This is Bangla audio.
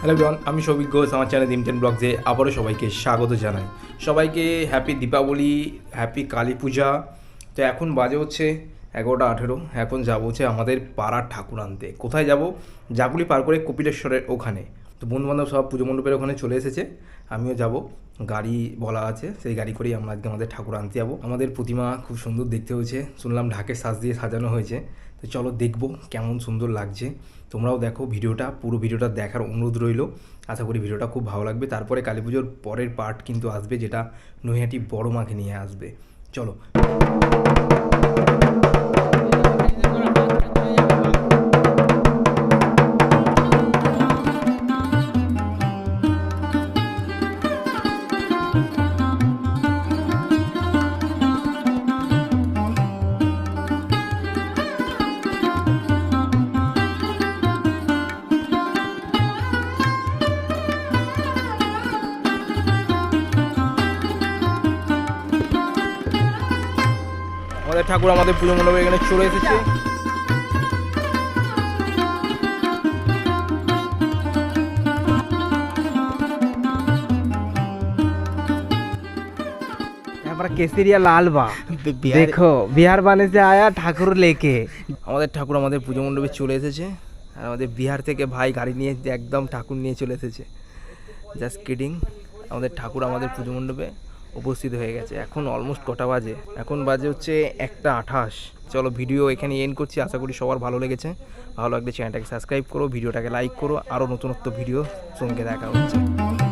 হ্যালো ব্রন আমি সৌভিক ঘোষ, আমার চ্যানেল দিমটেন ব্লগসে আবারও সবাইকে স্বাগত জানাই। সবাইকে হ্যাপি দীপাবলি হ্যাপি কালী পূজা। তো এখন বাজে হচ্ছে এগারোটা আঠেরো, এখন যাব হচ্ছে আমাদের পাড়ার ঠাকুর আনতে। কোথায় যাব? জাগুলি পার করে কপিলেশ্বরের ওখানে। তো বন্ধুবান্ধব সব পুজো মণ্ডপের ওখানে চলে এসেছে। আমিও যাব। গাড়ি বলা আছে, সেই গাড়ি করেই আমরা আজকে আমাদের ঠাকুর আনতে যাব। আমাদের প্রতিমা খুব সুন্দর দেখতে হয়েছে। শুনলাম ঢাকের সাজ দিয়ে সাজানো হয়েছে। তো চলো দেখব কেমন সুন্দর লাগছে। তোমরাও দেখো ভিডিওটা, পুরো ভিডিওটা দেখার অনুরোধ রইল। আশা করি ভিডিওটা খুব ভালো লাগবে। তারপরে কালী পুজোর পরের পার্ট কিন্তু আসবে, যেটা নৈহাটি বড় মাকে নিয়ে আসবে। চলো। আমাদের ঠাকুর আমাদের পুজো মণ্ডপে এখানে চলে এসেছে। তারপরে কেসেরিয়া লালবা দেখো বিহার বানেসে আয়া ঠাকুর লেকে। আমাদের ঠাকুর আমাদের পুজো মণ্ডপে চলে এসেছে। আর আমাদের বিহার থেকে ভাই গাড়ি নিয়ে একদম ঠাকুর নিয়ে চলে এসেছে। জাস্ট কিডিং আমাদের ঠাকুর আমাদের পুজো মণ্ডপে। উপস্থিত হয়ে গেছে। এখন অলমোস্ট কটা বাজে? এখন বাজে হচ্ছে একটা আঠাশ। চলো ভিডিও এখানে এন্ড করছি। আশা করি সবার ভালো লেগেছে। ভালো লাগলে চ্যানেলটাকে সাবস্ক্রাইব করো ভিডিওটাকে লাইক করো। আরও নতুনত্ব ভিডিও সঙ্গে দেখা হচ্ছে।